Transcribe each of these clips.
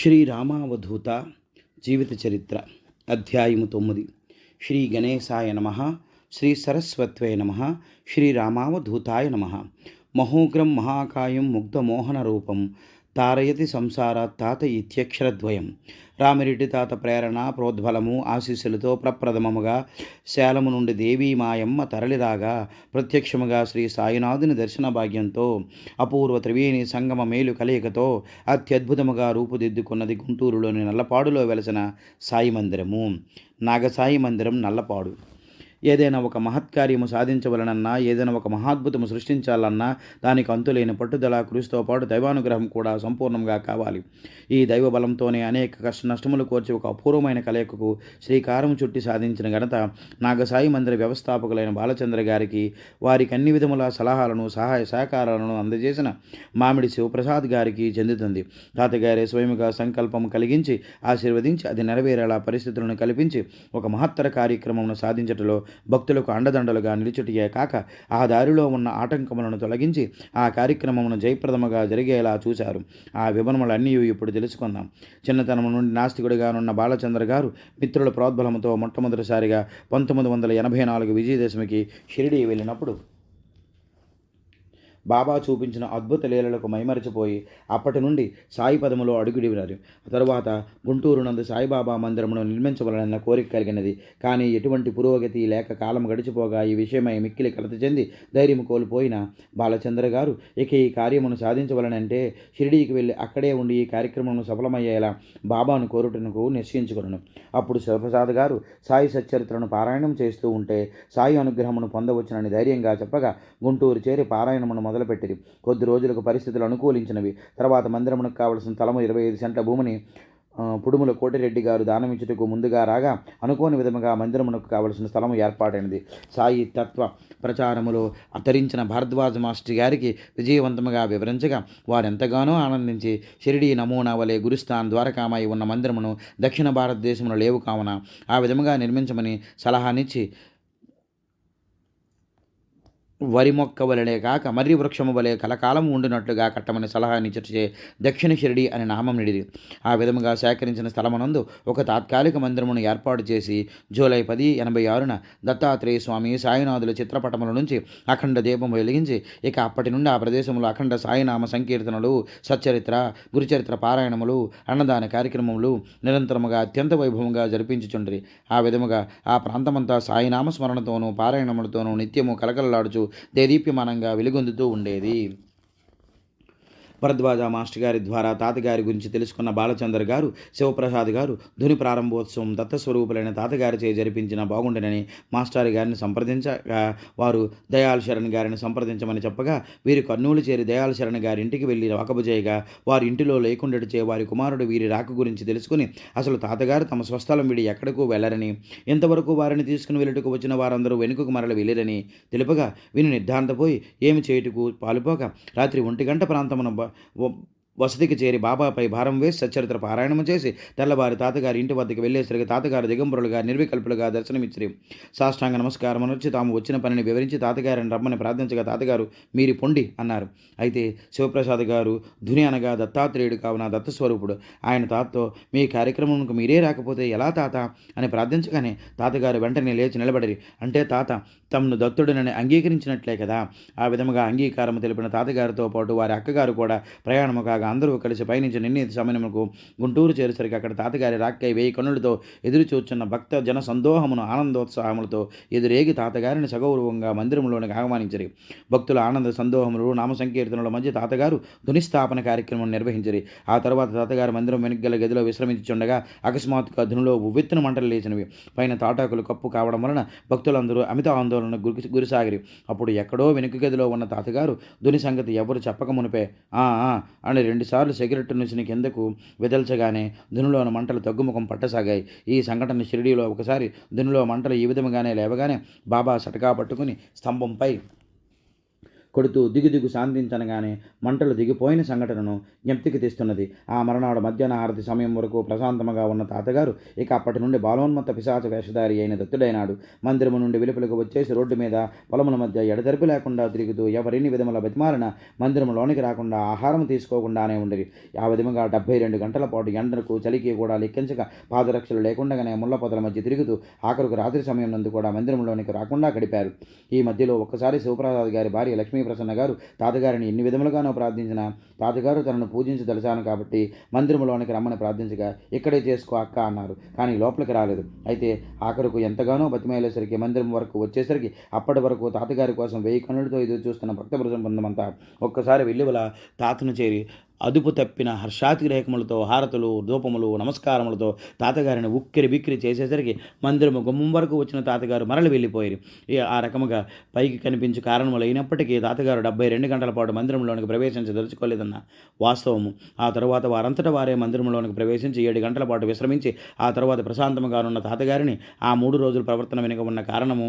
శ్రీరామావధూత జీవిత చరిత్ర అధ్యాయము తొమ్మిది. శ్రీ గణేశాయ నమ శ్రీ సరస్వత్వే నమ శ్రీరామావధూతాయ నమ. మహోగ్రం మహాకాయం ముగ్ధమోహన రూపం తారయతి సంసార తాత ఇత్యక్షరద్వయం. రామిరెడ్డి తాత ప్రేరణ ప్రోద్బలము ఆశీస్సులతో ప్రప్రథమముగా శాలము నుండి దేవీ మాయమ్మ తరలిరాగా ప్రత్యక్షముగా శ్రీ సాయినాథుని దర్శన భాగ్యంతో అపూర్వ త్రివేణి సంగమ మేలు కలయికతో అత్యద్భుతముగా రూపుదిద్దుకున్నది గుంటూరులోని నల్లపాడులో వెలసిన సాయి మందిరము. నాగసాయి మందిరం నల్లపాడు. ఏదైనా ఒక మహత్కార్యము సాధించవలనన్నా ఏదైనా ఒక మహాద్భుతము సృష్టించాలన్నా దానికి అంతులేని పట్టుదల కృషితో పాటు దైవానుగ్రహం కూడా సంపూర్ణంగా కావాలి. ఈ దైవ బలంతోనే అనేక కష్ట నష్టములు కోర్చి ఒక అపూర్వమైన కలయికకు శ్రీకారం చుట్టి సాధించిన ఘనత నాగసాయి మందిర వ్యవస్థాపకులైన బాలచంద్ర గారికి వారికి అన్ని విధముల సలహాలను సహాయ సహకారాలను అందజేసిన మామిడి శివప్రసాద్ గారికి చెందుతుంది. తాతగారే స్వయముగా సంకల్పం కలిగించి ఆశీర్వదించి అది నెరవేరేలా పరిస్థితులను కల్పించి ఒక మహత్తర కార్యక్రమమును సాధించటలో భక్తులకు అండదండలుగా నిలుచుటియే కాక ఆ దారిలో ఉన్న ఆటంకములను తొలగించి ఆ కార్యక్రమమును జయప్రదముగా జరిగేలా చూశారు. ఆ వివరములన్నీ ఇప్పుడు తెలుసుకుందాం. చిన్నతనం నుండి నాస్తికుడిగానున్న బాలచంద్ర గారు మిత్రుల ప్రోద్బలంతో మొట్టమొదటిసారిగా పంతొమ్మిది వందల ఎనభై నాలుగు విజయదశమికి షిరిడి వెళ్ళినప్పుడు బాబా చూపించిన అద్భుత లీలలకు మైమరచిపోయి అప్పటి నుండి సాయి పదములో అడుగుడివినారు. తరువాత గుంటూరు నందు సాయిబాబా మందిరమును నిర్మించవలనన్న కోరిక కలిగినది. కానీ ఎటువంటి పురోగతి లేక కాలం గడిచిపోగా ఈ విషయమై మిక్కిలి కలత చెంది ధైర్యం కోల్పోయిన బాలచంద్ర గారు ఇక ఈ కార్యమును సాధించవలనంటే షిరిడీకి వెళ్ళి అక్కడే ఉండి ఈ కార్యక్రమం సఫలమయ్యేలా బాబాను కోరుటకు నిశ్చయించుకున్నాను అప్పుడు శివప్రసాద్ గారు సాయి సచ్చరిత్రను పారాయణం చేస్తూ ఉంటే సాయి అనుగ్రహమును పొందవచ్చునని ధైర్యంగా చెప్పగా గుంటూరు చేరి పారాయణమును మొదలుపెట్టిరి. కొద్ది రోజులకు పరిస్థితులు అనుకూలించినవి. తర్వాత మందిరమునకు కావలసిన స్థలము ఇరవై ఐదు సెంట్ల భూమిని పుడుముల కోటిరెడ్డి గారు దానమిచ్చుటకు ముందుగా రాగా అనుకోని విధముగా మందిరమునకు కావలసిన స్థలము ఏర్పాటైనది. సాయి తత్వ ప్రచారములో అతరించిన భారద్వాజ మాస్టర్ గారికి విజయవంతముగా వివరించగా వారెంతగానో ఆనందించి షిరిడి నమూనా వలె గురుస్థాన్ ద్వారకామాయి ఉన్న మందిరమును దక్షిణ భారతదేశంలో లేవు కావున ఆ విధముగా నిర్మించమని సలహానిచ్చి వరి మొక్క వలెనే కాక మర్రి వృక్షము వలె కలకాలం ఉండినట్లుగా కట్టమని సలహానిచ్చే దక్షిణ షిరిడి అని నామం నిడిది. ఆ విధముగా సేకరించిన స్థలమునందు ఒక తాత్కాలిక మందిరమును ఏర్పాటు చేసి జూలై పది ఎనభై ఆరున దత్తాత్రేయ స్వామి సాయినాథుల చిత్రపటముల నుంచి అఖండ దీపం వెలిగించి ఇక అప్పటి నుండి ఆ ప్రదేశంలో అఖండ సాయినామ సంకీర్తనలు సచ్చరిత్ర గురుచరిత్ర పారాయణములు అన్నదాన కార్యక్రమములు నిరంతరముగా అత్యంత వైభవంగా జరిపించుచుండ్రి. ఆ విధముగా ఆ ప్రాంతమంతా సాయినామ స్మరణతోనూ పారాయణములతోనూ నిత్యము కలకలలాడుచు దేదీప్యమానంగా వెలుగొందుతూ ఉండేది. భరద్వాజ మాస్టర్ గారి ద్వారా తాతగారి గురించి తెలుసుకున్న బాలచందర్ గారు శివప్రసాద్ గారు ధుని ప్రారంభోత్సవం దత్తస్వరూపులైన తాతగారిచే జరిపించిన బాగుండనని మాస్టర్ గారిని సంప్రదించగా వారు దయాల్ శరణ్ గారిని సంప్రదించమని చెప్పగా వీరు కర్నూలు చేరి దయాల్ శరణ్ గారి ఇంటికి వెళ్ళి వాకబుజేయగా వారి ఇంటిలో లేకుండటిచే వారి కుమారుడు వీరి రాక గురించి తెలుసుకుని అసలు తాతగారు తమ స్వస్థలం విడి ఎక్కడకు వెళ్ళరని ఇంతవరకు వారిని తీసుకుని వెళ్ళటకు వచ్చిన వారందరూ వెనుకకు మరల వెళ్ళరని తెలుపగా విని నిర్ధాంతపోయి ఏమి చేయుటకు పాలుపోక రాత్రి ఒంటి గంట ప్రాంతమున 我。వసతికి చేరి బాబాపై భారం వేసి సచ్చరిత్ర పారాయణము చేసి తెల్లవారి తాతగారి ఇంటి వద్దకు వెళ్ళేసరికి తాతగారు దిగంబరులుగా నిర్వికల్పులుగా దర్శనమిచ్చిరి. సాష్టాంగ నమస్కారం అనొచ్చి తాము వచ్చిన పనిని వివరించి తాతగారిని రమ్మని ప్రార్థించగా తాతగారు మీరి పొండి అన్నారు. అయితే శివప్రసాద్ గారు ధుని అనగా దత్తాత్రేయుడు కావున దత్తస్వరూపుడు ఆయన తాతతో మీ కార్యక్రమంకు మీరే రాకపోతే ఎలా తాత అని ప్రార్థించగానే తాతగారు వెంటనే లేచి నిలబడి అంటే తాత తమను దత్తుడినని అంగీకరించినట్లే కదా? ఆ విధముగా అంగీకారం తెలిపిన తాతగారితో పాటు వారి అక్కగారు కూడా ప్రయాణము కాగా అందరూ కలిసి పయనించి నిర్ణీత సమయముకు గుంటూరు చేరేసరికి అక్కడ తాతగారి రాక్కై వేయి కన్నులతో ఎదురు చూచున్న భక్త జన సందోహమును ఆనందోత్సాహములతో ఎదురేగి తాతగారిని సగౌరవంగా మందిరంలోనికి ఆహ్వానించరి. భక్తుల ఆనంద సందోహములు నామ సంకీర్తనల మధ్య తాతగారు ధునిస్థాపన కార్యక్రమం నిర్వహించరి. ఆ తర్వాత తాతగారు మందిరం వెనుకల గదిలో విశ్రమించుండగా అకస్మాత్తుగా ధునిలో ఉవ్వెత్తున మంటలు లేచినవి. పైన తాటాకులు కప్పు కావడం వలన భక్తులందరూ అమిత ఆందోళన గురి గురిసాగిరి. అప్పుడు ఎక్కడో వెనుక గదిలో ఉన్న తాతగారు ధుని సంగతి ఎవరు చెప్పక మునిపే ఆ అని రెండు రెండుసార్లు సిగరెట్ నుంచి కిందకు విదల్చగానే దునిలోని మంటలు తగ్గుముఖం పట్టసాగాయి. ఈ సంఘటన షిరిడీలో ఒకసారి దునిలో మంటలు ఈ విధముగానే లేవగానే బాబా సటకా పట్టుకుని స్తంభంపై కొడుతూ దిగు దిగు శాంతించనగానే మంటలు దిగిపోయిన సంఘటనను జ్ఞప్తికి తెస్తున్నది. ఆ మరణాడు మధ్యాహ్న హారతి సమయం వరకు ప్రశాంతముగా ఉన్న తాతగారు ఇక అప్పటి నుండి బాలోన్మత్త పిశాచ వేషధారి అయిన దత్తుడైనాడు. మందిరము నుండి వెలుపలకు వచ్చేసి రోడ్డు మీద పొలముల మధ్య ఎడతెరిపి లేకుండా తిరుగుతూ ఎవరిని విధముల బతిమాలిన మందిరంలోనికి రాకుండా ఆహారం తీసుకోకుండానే ఉండేవి ఆ విధముగా డెబ్బై రెండు గంటల పాటు ఎండకు చలికి కూడా లెక్కించక పాదరక్షలు లేకుండానే ముళ్ళ పొదల మధ్య తిరుగుతూ ఆఖరుకు రాత్రి సమయం నందు కూడా మందిరంలోనికి రాకుండా గడిపారు. ఈ మధ్యలో ఒక్కసారి శివప్రసాద్ గారి భార్య లక్ష్మీ ప్రసన్న గారు తాతగారిని ఎన్ని విధములుగానో ప్రార్థించిన తాతగారు తనను పూజించి కాబట్టి మందిరంలోనికి రమ్మని ప్రార్థించగా ఇక్కడే చేసుకో అక్క అన్నారు. కానీ లోపలికి రాలేదు. అయితే ఆఖరుకు ఎంతగానో బతిమేలేసరికి మందిరం వరకు వచ్చేసరికి అప్పటి వరకు తాతగారి కోసం వెయ్యి కన్నులతో ఎదురు చూస్తున్న భక్త బృందమంతా ఒక్కసారి వెల్లివల తాతను చేరి అదుపు తప్పిన హర్షాతిరేకములతో హారతులు ధూపములు నమస్కారములతో తాతగారిని ఉక్కిరి బిక్కిరి చేసేసరికి మందిరము గుమ్మం వరకు వచ్చిన తాతగారు మరలి వెళ్ళిపోయారు. ఈ ఆ రకముగా పైకి కనిపించే కారణములు అయినప్పటికీ తాతగారు డెబ్బై రెండు గంటల పాటు మందిరంలోనికి ప్రవేశించదలుచుకోలేదన్న వాస్తవము. ఆ తరువాత వారంతటా వారే మందిరంలోనికి ప్రవేశించి ఏడు గంటల పాటు విశ్రమించి ఆ తర్వాత ప్రశాంతముగా ఉన్న తాతగారిని ఆ మూడు రోజుల ప్రవర్తన వెనుక ఉన్న కారణము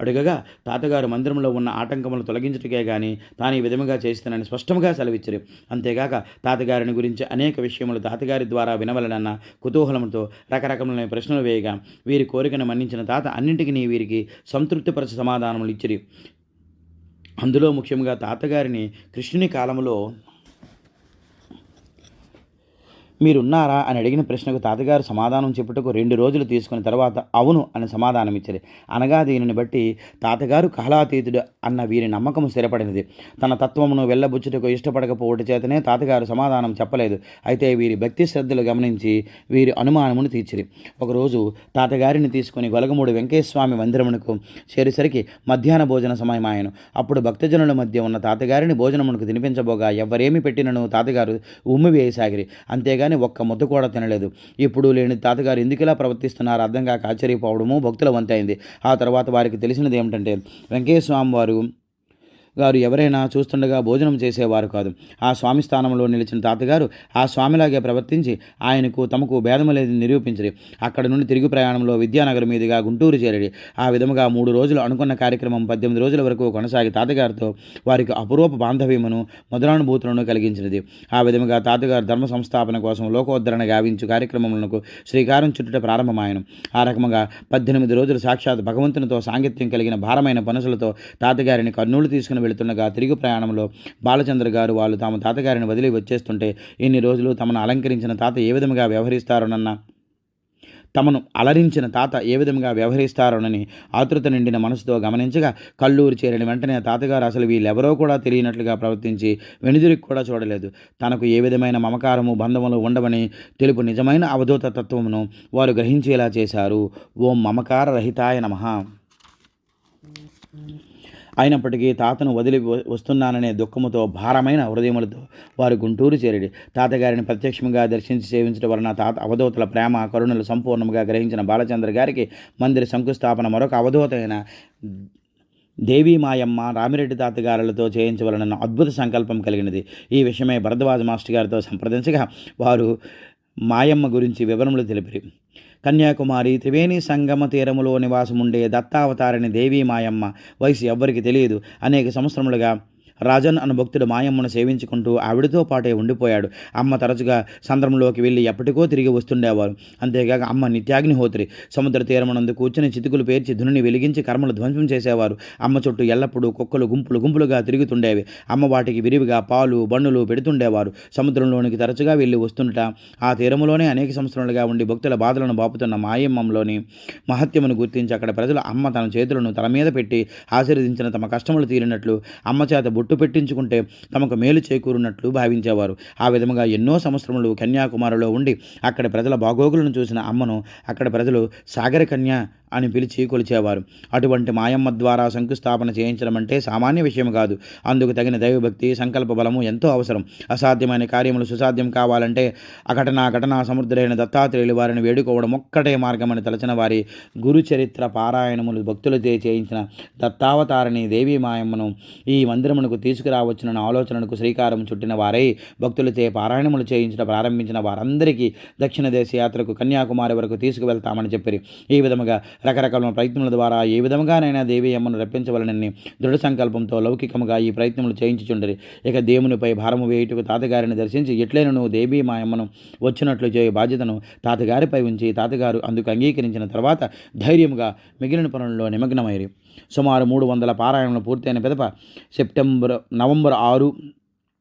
అడుగగా తాతగారు మందిరంలో ఉన్న ఆటంకములు తొలగించటకే గాని తాను ఈ విధముగా చేస్తానని స్పష్టంగా సెలవిచ్చరు. అంతేగాక తాతగారిని గురించి అనేక విషయములు తాతగారి ద్వారా వినవలనన్న కుతూహలంతో రకరకములైన ప్రశ్నలు వేయగా వీరి కోరికను మన్నించిన తాత అన్నింటికి వీరికి సంతృప్తిపరచ సమాధానములు ఇచ్చిరి. అందులో ముఖ్యంగా తాతగారిని కృష్ణుని కాలంలో మీరున్నారా అని అడిగిన ప్రశ్నకు తాతగారు సమాధానం చెప్పుటకు రెండు రోజులు తీసుకున్న తర్వాత అవును అని సమాధానం ఇచ్చారు అనగా దీనిని బట్టి తాతగారు కాలాతీతుడు అన్న వీరి నమ్మకం స్థిరపడినది. తన తత్వమును వెళ్ళబుచ్చుటకు ఇష్టపడకపోవట చేతనే తాతగారు సమాధానం చెప్పలేదు. అయితే వీరి భక్తి శ్రద్ధలు గమనించి వీరి అనుమానమును తీర్చిరి. ఒకరోజు తాతగారిని తీసుకుని గొలగమూడి వెంకటేశ్వమి మందిరమునకు చేరేసరికి మధ్యాహ్న భోజన సమయం ఆయన అప్పుడు భక్తజనుల మధ్య ఉన్న తాతగారిని భోజనమునకు తినిపించబోగా ఎవరేమి పెట్టినను తాతగారు ఉమ్మి వేయసాగిరి. అంతేగాని ఒక్క ముద్ద కూడా తినలేదు. ఇప్పుడు లేని తాతగారు ఎందుకు ఇలా ప్రవర్తిస్తున్నారు అర్థం కాక ఆశ్చర్యపోవడము భక్తుల వంతైంది. ఆ తర్వాత వారికి తెలిసినది ఏమిటంటే వెంకయ్య స్వామి వారు గారు ఎవరైనా చూస్తుండగా భోజనం చేసేవారు కాదు. ఆ స్వామి స్థానంలో నిలిచిన తాతగారు ఆ స్వామిలాగే ప్రవర్తించి ఆయనకు తమకు భేదము లేదని నిరూపించరు. అక్కడ నుండి తిరిగి ప్రయాణంలో విద్యానగర్ మీదుగా గుంటూరు చేరడి ఆ విధముగా మూడు రోజులు అనుకున్న కార్యక్రమం పద్దెనిమిది రోజుల వరకు కొనసాగి తాతగారితో వారికి అపురూప బాంధవ్యమును మధురానుభూతులను కలిగించినది. ఆ విధముగా తాతగారు ధర్మ సంస్థాపన కోసం లోకోద్ధరణ గావించు కార్యక్రమములకు శ్రీకారం చుట్టుట ప్రారంభమాయను. ఆ రకముగా పద్దెనిమిది రోజులు సాక్షాత్ భగవంతునితో సాంగిత్యం కలిగిన భారమైన పనుసులతో తాతగారిని కర్నూలు తీసుకుని వెళుతుండగా తిరిగి ప్రయాణంలో బాలచంద్ర గారు వాళ్ళు తమ తాతగారిని వదిలి వచ్చేస్తుంటే ఇన్ని రోజులు తమను అలంకరించిన తాత ఏ విధంగా వ్యవహరిస్తారోనన్న? తమను అలరించిన తాత ఏ విధంగా వ్యవహరిస్తారోనని ఆతృత నిండిన మనసుతో గమనించగా కల్లూరు చేరిన వెంటనే తాతగారు అసలు వీళ్ళెవరో కూడా తెలియనట్లుగా ప్రవర్తించి వెనుదిరికి కూడా చూడలేదు. తనకు ఏ విధమైన మమకారము బంధములు ఉండవని తెలుపు నిజమైన అవధూత తత్వమును వారు గ్రహించేలా చేశారు. ఓం మమకార రహితాయ నమః. అయినప్పటికీ తాతను వదిలి వస్తున్నాననే దుఃఖముతో భారమైన హృదయములతో వారు గుంటూరు చేరడి. తాతగారిని ప్రత్యక్షంగా దర్శించి సేవించడం వలన తాత అవధూతల ప్రేమ కరుణలు సంపూర్ణంగా గ్రహించిన బాలచంద్ర గారికి మందిర శంకుస్థాపన మరొక అవధూతైన దేవీ మాయమ్మ రామిరెడ్డి తాతగారులతో చేయించవలనన్న అద్భుత సంకల్పం కలిగినది. ఈ విషయమై భరద్వాజ మాస్టర్ గారితో సంప్రదించగా వారు మాయమ్మ గురించి వివరములు తెలిపారు. కన్యాకుమారి త్రివేణి సంగమ తీరములో నివాసముండే దత్తావతారిని దేవీ మాయమ్మ వయసు ఎవ్వరికి తెలియదు. అనేక సంవత్సరములుగా రాజన్ అను భక్తుడు మాయమ్మను సేవించుకుంటూ ఆవిడతో పాటే ఉండిపోయాడు. అమ్మ తరచుగా సంద్రంలోకి వెళ్ళి ఎప్పటికో తిరిగి వస్తుండేవారు. అంతేకాక అమ్మ నిత్యాగ్నిహోత్రి. సముద్ర తీరమునందు కూర్చుని చితుకులు పేర్చి ధునిని వెలిగించి కర్మలు ధ్వంసం చేసేవారు. అమ్మ చుట్టూ ఎల్లప్పుడూ కుక్కలు గుంపులు గుంపులుగా తిరుగుతుండేవి. అమ్మ వాటికి విరివిగా పాలు బండులు పెడుతుండేవారు. సముద్రంలోనికి తరచుగా వెళ్ళి వస్తుండట ఆ తీరములోనే అనేక సంవత్సరాలుగా ఉండి భక్తుల బాధలను బాపుతున్న మాయమ్మంలోని మహత్యమును గుర్తించి అక్కడ ప్రజలు అమ్మ తన చేతులను తల మీద పెట్టి ఆశీర్వదించిన తమ కష్టములు తీరినట్లు అమ్మ చేత బొట్టు పెట్టించుకుంటే తమకు మేలు చేకూరున్నట్లు భావించేవారు. ఆ విధముగా ఎన్నో సంవత్సరములు కన్యాకుమారిలో ఉండి అక్కడ ప్రజల బాగోగులను చూసిన అమ్మను అక్కడ ప్రజలు సాగర కన్య అని పిలిచి కొలిచేవారు. అటువంటి మాయమ్మ ద్వారా శంకుస్థాపన చేయించడం అంటే సామాన్య విషయం కాదు. అందుకు తగిన దైవభక్తి సంకల్ప బలము ఎంతో అవసరం. అసాధ్యమైన కార్యములు సుసాధ్యం కావాలంటే అఘటన ఘటనా సముద్రులైన దత్తాత్రేయులు వారిని వేడుకోవడం ఒక్కటే మార్గమని తలచిన వారి గురుచరిత్ర పారాయణములు భక్తులతో చేయించిన దత్తావతారిణి దేవీ మాయమ్మను ఈ మందిరమునకు తీసుకురావచ్చునన్న ఆలోచనకు శ్రీకారం చుట్టిన వారై భక్తులచే పారాయణములు చేయించడం ప్రారంభించిన వారందరికీ దక్షిణ దేశ యాత్రకు కన్యాకుమారి వరకు తీసుకువెళ్తామని చెప్పారు. ఈ విధముగా రకరకాల ప్రయత్నముల ద్వారా ఏ విధముగానైనా దేవి అమ్మను రప్పించవలనని దృఢ సంకల్పంతో లౌకికముగా ఈ ప్రయత్నములు చేయించుచుండరి. ఇక దేవునిపై భారము వేయుటకు తాతగారిని దర్శించి ఎట్లైనను దేవి మా అమ్మను వచ్చినట్లు చేయ బాధ్యతను తాతగారిపై ఉంచి తాతగారు అందుకు అంగీకరించిన తర్వాత ధైర్యంగా మిగిలిన పనుల్లో నిమగ్నమైరి సుమారు మూడు వందల పారాయణలు పూర్తయిన పిదప సెప్టెంబర్ నవంబర్ ఆరు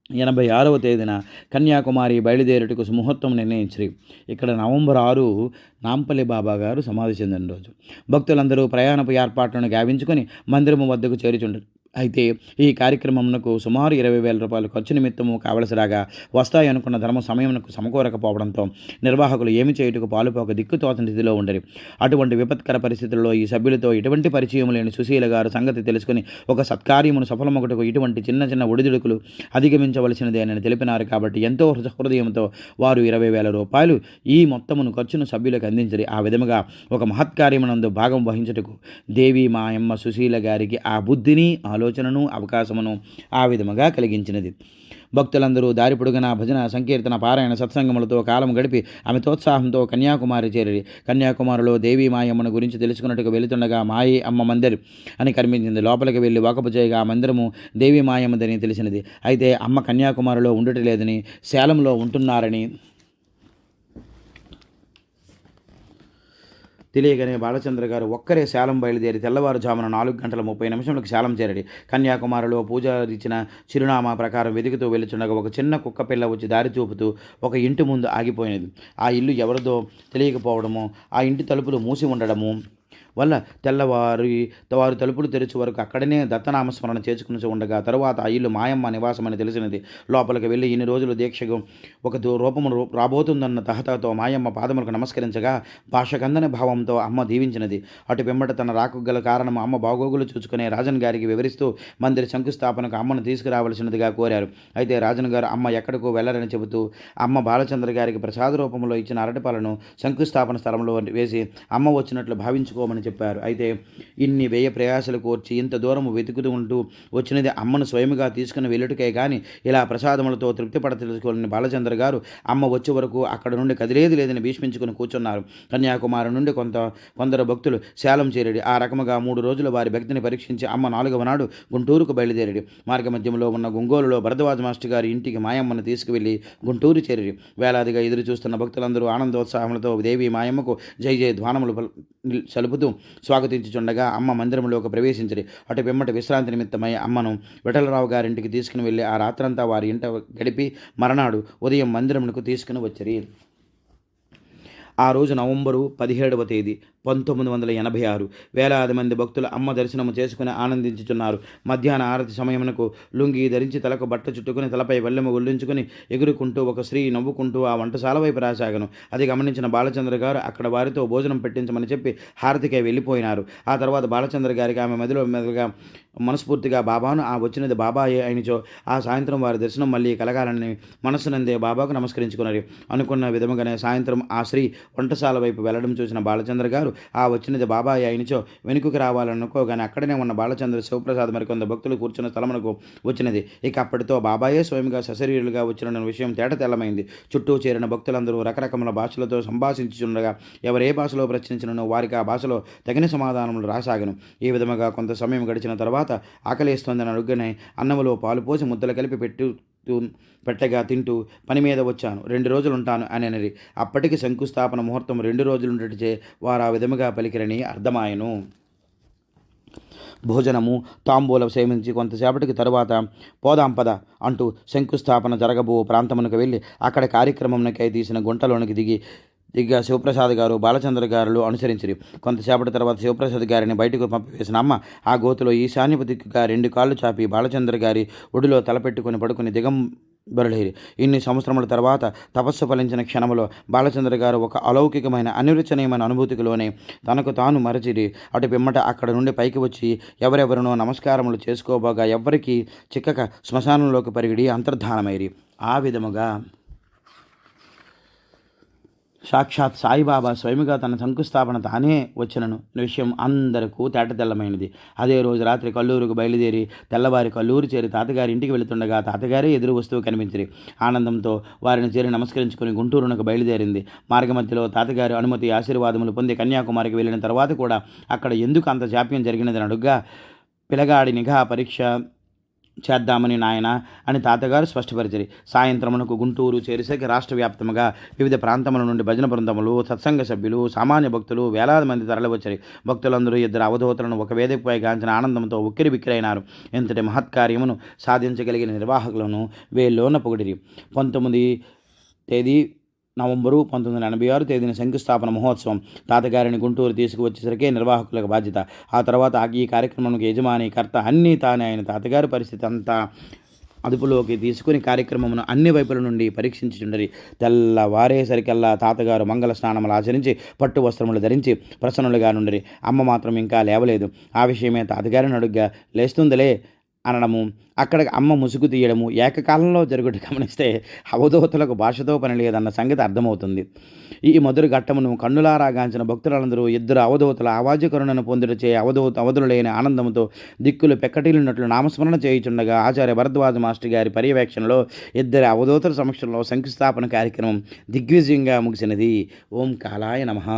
ఎనభై ఆరవ తేదీన కన్యాకుమారి బయలుదేరుటకు ముహూర్తం నిర్ణయించి ఇక్కడ నవంబర్ ఆరు నాంపల్లి బాబా గారు సమాధి చెందిన రోజు. భక్తులందరూ ప్రయాణపు ఏర్పాట్లను గావించుకొని మందిరము వద్దకు చేరుచుండరు. అయితే ఈ కార్యక్రమమునకు సుమారు ఇరవై వేల రూపాయలు ఖర్చు నిమిత్తము కావలసి రాగా వస్తాయి అనుకున్న ధర్మ సమయమునకు సమకూరకపోవడంతో నిర్వాహకులు ఏమి చేయుటకు పాలుపోక దిక్కుతోచని స్థితిలో ఉండరు. అటువంటి విపత్కర పరిస్థితుల్లో ఈ సభ్యులతో ఎటువంటి పరిచయం లేని సుశీల గారు సంగతి తెలుసుకుని ఒక సత్కార్యమును సఫలమొకటకు ఇటువంటి చిన్న చిన్న ఒడిదుడుకులు అధిగమించవలసినదేనని తెలిపినారు కాబట్టి ఎంతో హృదయంతో వారు ఇరవై వేల రూపాయలు ఈ మొత్తమును ఖర్చును సభ్యులకు అందించరు. ఆ విధముగా ఒక మహత్కార్యమునందు భాగం వహించుటకు దేవి మాయమ్మ సుశీల గారికి ఆ బుద్ధిని ఆలోచనను అవకాశమును ఆ విధముగా కలిగించినది. భక్తులందరూ దారి పొడుగున భజన సంకీర్తన పారాయణ సత్సంగములతో కాలం గడిపి ఆమె తోత్సాహంతో కన్యాకుమారి చేరి కన్యాకుమారిలో దేవి మాయమ్మను గురించి తెలుసుకున్నట్టుగా వెళుతుండగా మాయి అమ్మ మందిర్ అని కనిపించింది లోపలికి వెళ్ళి వాకపు చేయగా ఆ మందిరము దేవి మాయమ్మదని తెలిసినది. అయితే అమ్మ కన్యాకుమారిలో ఉండటం లేదని శాలంలో ఉంటున్నారని తెలియగానే బాలచంద్ర గారు ఒక్కరే శాలం బయలుదేరి తెల్లవారుజామున నాలుగు గంటల ముప్పై నిమిషములకు శాలం చేరడి. కన్యాకుమారిలో పూజారిచ్చిన చిరునామా ప్రకారం వెతుకుతూ వెళుచుండగా ఒక చిన్న కుక్క పిల్ల వచ్చి దారి చూపుతూ ఒక ఇంటి ముందు ఆగిపోయినది. ఆ ఇల్లు ఎవరిదో తెలియకపోవడము ఆ ఇంటి తలుపులు మూసి ఉండడము వల్ల తెల్లవారి వారు తలుపులు తెరిచి వరకు అక్కడనే దత్తనామస్మరణ చేసుకుని ఉండగా తరువాత ఆ ఇల్లు మాయమ్మ నివాసమని తెలిసినది. లోపలికి వెళ్ళి ఇన్ని రోజులు దీక్షకు ఒక రూపము రాబోతుందన్న తహతతో మాయమ్మ పాదములకు నమస్కరించగా భాషకందని భావంతో అమ్మ దీవించినది. అటు వెంబట తన రాకు గల కారణం అమ్మ బాగోగులు చూసుకునే రాజన్ గారికి వివరిస్తూ మందిర శంకుస్థాపనకు అమ్మను తీసుకురావలసినదిగా కోరారు. అయితే రాజన్ గారు అమ్మ ఎక్కడికో వెళ్ళరని చెబుతూ అమ్మ బాలచంద్ర గారికి ప్రసాద రూపంలో ఇచ్చిన అరటిపాలను శంకుస్థాపన స్థలంలో వేసి అమ్మ వచ్చినట్లు భావించుకోమని చెప్పారు. అయితే ఇన్ని వ్యయ ప్రయాసలు కోర్చి ఇంత దూరం వెతుకుతూ ఉంటూ వచ్చినది అమ్మను స్వయముగా తీసుకుని వెళ్ళుటకే కానీ ఇలా ప్రసాదములతో తృప్తిపడ తెలుసుకోవాలని బాలచంద్ర గారు అమ్మ వచ్చే వరకు అక్కడ నుండి కదిలేది లేదని భీష్మించుకుని కూర్చున్నారు. కన్యాకుమారి నుండి కొంత కొందరు భక్తులు శాలం చేరడి. ఆ రకముగా మూడు రోజులు వారి భక్తిని పరీక్షించి అమ్మ నాలుగవ నాడు గుంటూరుకు బయలుదేరడి. మార్గ మధ్యంలో ఉన్న గుంగోలులో భరద్వాజ మాస్టర్ గారి ఇంటికి మాయమ్మను తీసుకువెళ్ళి గుంటూరు చేరి వేలాదిగా ఎదురు చూస్తున్న భక్తులందరూ ఆనందోత్సాహములతో దేవి మాయమ్మకు జై జయ ధ్వానములు సలుపుతూ స్వాగతించుచుండగా అమ్మ మందిరంలోకి ప్రవేశించడి అటు పిమ్మట విశ్రాంతి నిమిత్తమై అమ్మను విఠలరావు గారింటికి తీసుకుని వెళ్ళి ఆ రాత్రంతా వారి ఇంట గడిపి మరనాడు ఉదయం మందిరమునకు తీసుకుని వచ్చరి. ఆ రోజు నవంబరు పదిహేడవ తేదీ పంతొమ్మిది వందల ఎనభై ఆరు. వేలాది మంది భక్తులు అమ్మ దర్శనము చేసుకుని ఆనందించుతున్నారు మధ్యాహ్న ఆరతి సమయమునకు లుంగి ధరించి తలకు బట్ట చుట్టుకుని తలపై వెల్లెము గుళ్ళించుకుని ఎగురుకుంటూ ఒక స్త్రీ నవ్వుకుంటూ ఆ వంటశాల వైపు రాసాగను అది గమనించిన బాలచంద్ర గారు అక్కడ వారితో భోజనం పెట్టించమని చెప్పి హారతికై వెళ్ళిపోయినారు. ఆ తర్వాత బాలచంద్ర గారికి ఆమె మెదలో మెదలుగా మనస్ఫూర్తిగా బాబాను ఆ వచ్చినది బాబాయే అయినచో ఆ సాయంత్రం వారి దర్శనం మళ్ళీ కలగాలని మనస్సునందే బాబాకు నమస్కరించుకున్నారు అనుకున్న విధముగానే సాయంత్రం ఆ స్త్రీ వంటశాల వైపు వెళ్ళడం చూసిన బాలచంద్ర గారు ఆ వచ్చినది బాబాయ్ అయినచో వెనుకకు రావాలనుకోగానే అక్కడనే ఉన్న బాలచంద్ర శివప్రసాద్ మరికొంత భక్తులు కూర్చున్న స్థలమునకు వచ్చినది. ఇక అప్పటితో బాబాయే స్వయంగా సశరీరులుగా వచ్చిన విషయం తేట తెల్లమైంది. చుట్టూ చేరిన భక్తులందరూ రకరకముల భాషలతో సంభాషించుండగా ఎవరే భాషలో ప్రశ్నించినను వారికి ఆ భాషలో తగిన సమాధానములు రాసాగను. ఈ విధముగా కొంత సమయం గడిచిన తర్వాత ఆకలిస్తోందని అడుగునే అన్నములో పాలు పోసి ముద్దలు కలిపి పెట్టు పెట్టగా తింటూ పని మీద వచ్చాను. రెండు రోజులు ఉంటాను అని అనేది అప్పటికి శంకుస్థాపన ముహూర్తం రెండు రోజులు ఉండటిచే వారు ఆ విధముగా పలికిరని అర్థమాయను. భోజనము తాంబూలం సేవించి కొంతసేపటికి తరువాత పోదాం పద అంటూ శంకుస్థాపన జరగబో ప్రాంతమునకు వెళ్ళి అక్కడ కార్యక్రమంకై తీసిన గుంటలోనికి దిగి దిగ్గా శివప్రసాద్ గారు బాలచంద్ర గారులు అనుసరించిరి. కొంతసేపటి తర్వాత శివప్రసాద్ గారిని బయటకు పంపివేసిన అమ్మ ఆ గోతులో ఈశాన్యపు దిక్కుగా రెండు కాళ్ళు చాపి బాలచంద్ర గారి ఒడిలో తలపెట్టుకుని పడుకుని దిగం బరుడేరి ఇన్ని సంవత్సరముల తర్వాత తపస్సు ఫలించిన క్షణములో బాలచంద్ర గారు ఒక అలౌకికమైన అనిర్వచనీయమైన అనుభూతిలోనే తనకు తాను మరచిరి. అటు పిమ్మట అక్కడ నుండి పైకి వచ్చి ఎవరెవరినో నమస్కారములు చేసుకోబోగా ఎవ్వరికీ చిక్కక శ్మశానంలోకి పరిగిడి అంతర్ధానమైరి. ఆ విధముగా సాక్షాత్ సాయిబాబా స్వయముగా తన శంకుస్థాపన తానే వచ్చినను. విషయం అందరికీ తేటతెల్లమైనది. అదే రోజు రాత్రి కల్లూరుకు బయలుదేరి తెల్లవారి కల్లూరు చేరి తాతగారి ఇంటికి వెళుతుండగా తాతగారే ఎదురు వస్తువు కనిపించింది ఆనందంతో వారిని చేరి నమస్కరించుకుని గుంటూరునకు బయలుదేరింది. మార్గమధ్యలో తాతగారి అనుమతి ఆశీర్వాదములు పొంది కన్యాకుమారికి వెళ్ళిన తర్వాత కూడా అక్కడ ఎందుకు అంత జాప్యం జరిగినదని అడుగ్గా పిలగాడి నిఘా పరీక్ష చేద్దామని నాయన అని తాతగారు స్పష్టపరిచారు. సాయంత్రమునకు గుంటూరు చేరిసరికి రాష్ట్ర వ్యాప్తంగా వివిధ ప్రాంతముల నుండి భజన బృందములు సత్సంగ సభ్యులు సామాన్య భక్తులు వేలాది మంది తరలివచ్చారు. భక్తులందరూ ఇద్దరు అవధూతలను ఒక వేదికపై గాంచిన ఆనందంతో ఉక్కిరి బిక్కిరైనారు. ఇంతటి మహత్కార్యమును సాధించగలిగిన నిర్వాహకులను వేల్లోన పొగిడిరి. పంతొమ్మిది తేదీ నవంబరు పంతొమ్మిది వందల ఎనభై ఆరు తేదీన శంకుస్థాపన మహోత్సవం. తాతగారిని గుంటూరు తీసుకువచ్చేసరికి నిర్వాహకులకు బాధ్యత. ఆ తర్వాత ఈ కార్యక్రమానికి యజమాని కర్త అన్నీ తానే ఆయన తాతగారి పరిస్థితి అంతా అదుపులోకి తీసుకుని కార్యక్రమమును అన్ని వైపుల నుండి పరీక్షించుచుండరి. తెల్లవారేసరికల్లా తాతగారు మంగళ స్నానములు ఆచరించి పట్టు వస్త్రములు ధరించి ప్రసన్నలుగానుండిరి. అమ్మ మాత్రం ఇంకా లేవలేదు. ఆ విషయమే తాతగారిని అడుగ్గా లేస్తుందిలే అనడము అక్కడ అమ్మ ముసుగు తీయడము ఏకకాలంలో జరుగుట గమనిస్తే అవధూతలకు భాషతో పని లేదన్న సంగతి అర్థమవుతుంది. ఈ మధుర ఘట్టమును కన్నులారాగాంచిన భక్తులందరూ ఇద్దరు అవధూతల ఆవాజకరుణను పొందుటచే అవధూత అవధులు లేని ఆనందంతో దిక్కులు పెక్కటిల్లినట్లు నామస్మరణ చేయుచుండగా ఆచార్య భరద్వాజ మాస్టర్ గారి పర్యవేక్షణలో ఇద్దరు అవధూతల సమక్షంలో శంకుస్థాపన కార్యక్రమం దిగ్విజయంగా ముగిసినది. ఓం కాలాయ నమః.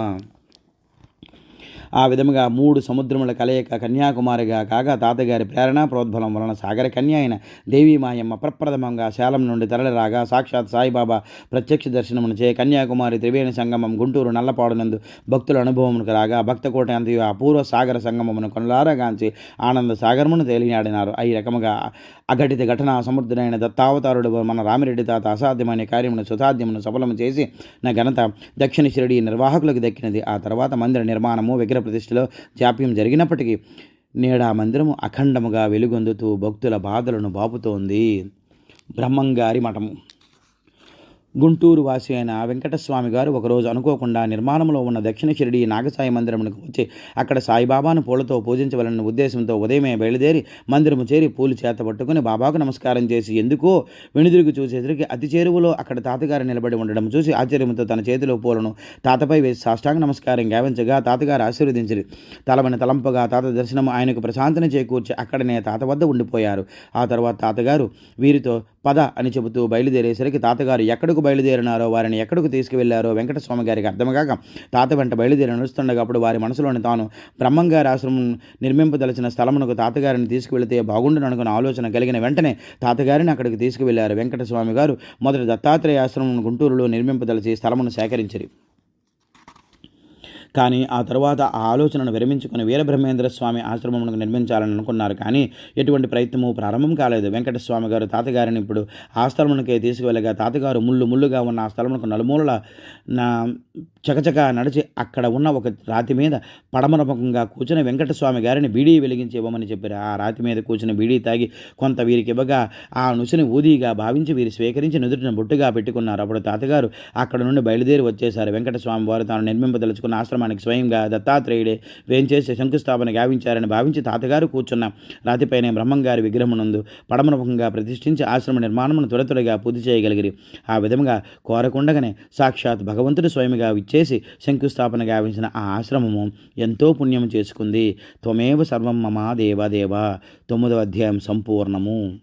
ఆ విధముగా మూడు సముద్రముల కలయిక కన్యాకుమారిగా కాగా తాతగారి ప్రేరణ ప్రోద్బలం వలన సాగర కన్య అయిన దేవీమాయమ్మ ప్రప్రథమంగా శాలం నుండి తరలిరాగా సాక్షాత్ సాయిబాబా ప్రత్యక్ష దర్శనమును చే కన్యాకుమారి త్రివేణి సంగమం గుంటూరు నల్లపాడునందు భక్తుల అనుభవమునకు రాగా భక్తకోట అంతయు అపూర్వ సాగర సంగమమును కొనలారగాంచి ఆనంద సాగరమును తేలినాడినారు. ఈ రకముగా అఘటిత ఘటన సమర్థుడైన దత్తావతారుడు మన రామిరెడ్డి తాత అసాధ్యమైన కార్యమును సుసాధ్యమును సఫలము చేసి నా ఘనత దక్షిణ షిరడి నిర్వాహకులకు దక్కినది. ఆ తర్వాత మందిర నిర్మాణము విగ్రహ ప్రతిష్టలో జాప్యం జరిగినప్పటికీ నేడా మందిరము అఖండముగా వెలుగొందుతూ భక్తుల బాధలను బాపుతోంది. బ్రహ్మంగారి మఠము. గుంటూరు వాసి అయిన వెంకటస్వామి గారు ఒకరోజు అనుకోకుండా నిర్మాణంలో ఉన్న దక్షిణ షిరిడి నాగసాయి మందిరమునకు వచ్చి అక్కడ సాయిబాబాను పూలతో పూజించవలన ఉద్దేశంతో ఉదయమే బయలుదేరి మందిరము చేరి పూలు చేత పట్టుకుని బాబాకు నమస్కారం చేసి ఎందుకో వెనుదిరిగి చూసేసరికి అతి చేరువలో అక్కడ తాతగారు నిలబడి ఉండడం చూసి ఆశ్చర్యంతో తన చేతిలో పూలను తాతపై వేసి సాష్టాంగ నమస్కారం గావించగా తాతగారు ఆశీర్వదించి తలమని తలంపగా తాత దర్శనం ఆయనకు ప్రశాంతని చేకూర్చి అక్కడనే తాత వద్ద ఉండిపోయారు. ఆ తర్వాత తాతగారు వీరితో పద అని చెబుతూ బయలుదేరేసరికి తాతగారు ఎక్కడకు బయలుదేరినారో వారిని ఎక్కడకు తీసుకువెళ్ళారో వెంకటస్వామి గారికి అర్థమగాక తాత వెంట బయలుదేరి నడుస్తుండగా అప్పుడు వారి మనసులోని తాను బ్రహ్మంగారి ఆశ్రమం నిర్మింపదలచిన స్థలమునకు తాతగారిని తీసుకువెళితే బాగుండును అనుకున్న ఆలోచన కలిగిన వెంటనే తాతగారిని అక్కడికి తీసుకువెళ్ళారు. వెంకటస్వామి గారు మొదటి దత్తాత్రేయ ఆశ్రమం గుంటూరులో నిర్మింపదలచి స్థలమును సేకరించరు. కానీ ఆ తర్వాత ఆ ఆలోచనను విరమించుకుని వీరబ్రహ్మేంద్ర స్వామి ఆశ్రమమును నిర్మించాలని అనుకున్నారు. కానీ ఎటువంటి ప్రయత్నము ప్రారంభం కాలేదు. వెంకటస్వామి గారు తాతగారిని ఇప్పుడు ఆ స్థలమునకే తీసుకువెళ్ళగా తాతగారు ముళ్ళు ముళ్ళుగా ఉన్న ఆ స్థలమునకు నలుమూలల నా చకచక నడిచి అక్కడ ఉన్న ఒక రాతి మీద పడమరముఖంగా కూర్చుని వెంకటస్వామి గారిని బీడీ వెలిగించి ఇవ్వమని చెప్పారు. ఆ రాతి మీద కూర్చుని బీడీ తాగి కొంత వీరికి ఇవ్వగా ఆ నుసిని ఊదిగా భావించి వీరు స్వీకరించి నుదుటిన బొట్టుగా పెట్టుకున్నారు. అప్పుడు తాతగారు అక్కడ నుండి బయలుదేరి వచ్చేశారు. వెంకటస్వామి వారు తాను నిర్మింపదలుచుకున్న ఆశ్రమానికి స్వయంగా దత్తాత్రేయుడే వేంచేసి శంకుస్థాపన గావించారని భావించి తాతగారు కూర్చున్న రాతిపైనే బ్రహ్మంగారి విగ్రహమునందు పడమరముఖంగా ప్రతిష్ఠించి ఆశ్రమ నిర్మాణమును త్వరత్వరగా పూర్తి చేయగలిగిరి. ఆ విధముగా కోరకుండగానే సాక్షాత్ భగవంతుడు స్వయంగా చేసి శంకుస్థాపన గావించిన ఆ ఆశ్రమము ఎంతో పుణ్యం చేసుకుంది. త్వమేవ సర్వం మమా దేవదేవ తొమ్మిదవ అధ్యాయం సంపూర్ణము.